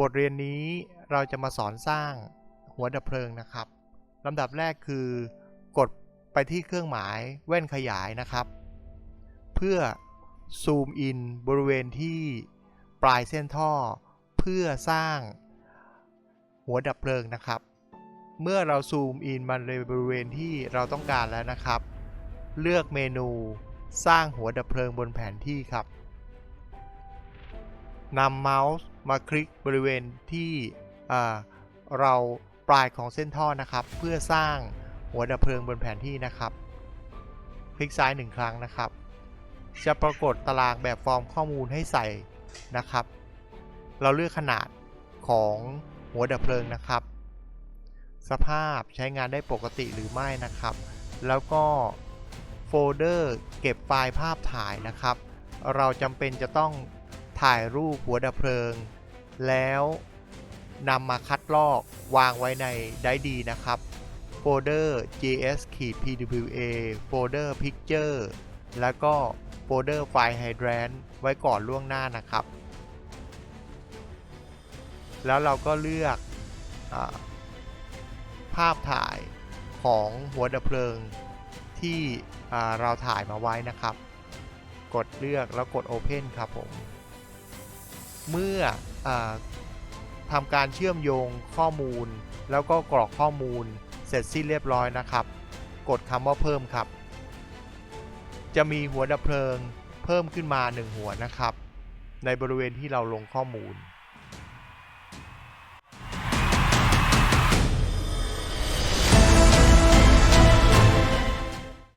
บทเรียนนี้เราจะมาสอนสร้างหัวดับเพลิงนะครับลำดับแรกคือกดไปที่เครื่องหมายแว่นขยายนะครับ เพื่อซูมอินบริเวณที่ปลายเส้นท่อ เพื่อสร้างหัวดับเพลิงนะครับ เมื่อเราซูมอินมาในบริเวณที่เราต้องการแล้วนะครับ เลือกเมนูสร้างหัวดับเพลิงบนแผนที่ครับ นำเมาส์มาคลิกบริเวณที่เราปลายของเส้นท่อนะครับ เพื่อสร้างหัวดับเพลิงบนแผนที่นะครับ คลิกซ้ายหนึ่งครั้งนะครับ จะปรากฏตารางแบบฟอร์มข้อมูลให้ใส่นะครับ เราเลือกขนาดของหัวดับเพลิงนะครับ สภาพใช้งานได้ปกติหรือไม่นะครับ แล้วก็โฟลเดอร์เก็บไฟล์ภาพถ่ายนะครับ เราจำเป็นจะต้อง ถ่ายรูปหัวดับเพลิง แล้วนำมาคัดลอกวางไว้ในได้ดีนะครับโฟลเดอร์ gs-pwa โฟลเดอร์ picture แล้วก็โฟลเดอร์ไฟล์ hydrant ไว้ก่อนล่วงหน้านะครับ แล้วเราก็เลือกอภาพถ่ายของหัวดับเพลิง ที่เราถ่ายมาไว้นะครับ กดเลือกแล้วกด Open ครับผม เมื่ออทำการเชื่อมโยงข้อมูล แล้วก็กรอกข้อมูลเสร็จสิ้นเรียบร้อยนะครับ กดคำว่าเพิ่มครับ จะมีหัวดับเพลิงเพิ่มขึ้นมา 1 หัวนะครับ ในบริเวณที่เราลงข้อมูล